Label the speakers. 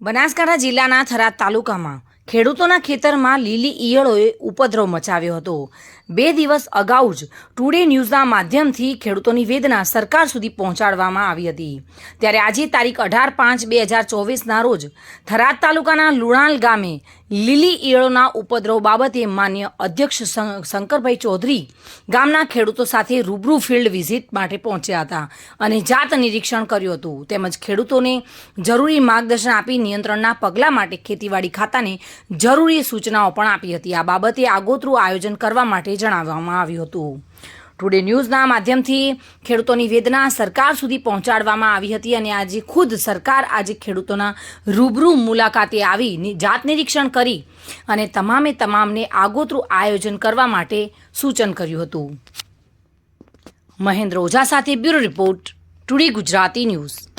Speaker 1: બનાસકાંઠા જિલ્લાના થરાદ તાલુકામાં ખેડૂતોના ખેતરમાં લીલી ઈયળોએ ઉપદ્રવ મચાવ્યો હતો. બે દિવસ અગાઉ જ ટુડે ન્યૂઝના માધ્યમથી ખેડૂતોની વેદના સરકાર સુધી પહોંચાડવામાં આવી હતી. ત્યારે આજે તારીખ અઢાર પાંચ બે હજાર ચોવીસના રોજ થરાદ તાલુકાના લુણાલ ગામે લીલી ઈયળોના ઉપદ્રવ બાબતે માન્ય અધ્યક્ષ શંકરભાઈ ચૌધરી ગામના ખેડૂતો સાથે રૂબરૂ ફિલ્ડ વિઝિટ માટે પહોંચ્યા હતા અને જાત નિરીક્ષણ કર્યું હતું. તેમજ ખેડૂતોને જરૂરી માર્ગદર્શન આપી નિયંત્રણના પગલાં માટે ખેતીવાડી ખાતાને જરૂરી સૂચનાઓ પણ આપી હતી. આ બાબતે આગોતરું આયોજન કરવા માટે જણાવવામાં આવ્યું હતું. ટુડે ન્યૂઝના માધ્યમથી ખેડૂતોની વેદના સરકાર સુધી પહોંચાડવામાં આવી હતી અને આજે ખુદ સરકાર આજે ખેડૂતોના રૂબરૂ મુલાકાતે આવી જાત નિરીક્ષણ કરી અને તમામે તમામને આગોતરું આયોજન કરવા માટે સૂચન કર્યું હતું. મહેન્દ્ર ઓઝા સાથે bureau report today Gujarati news.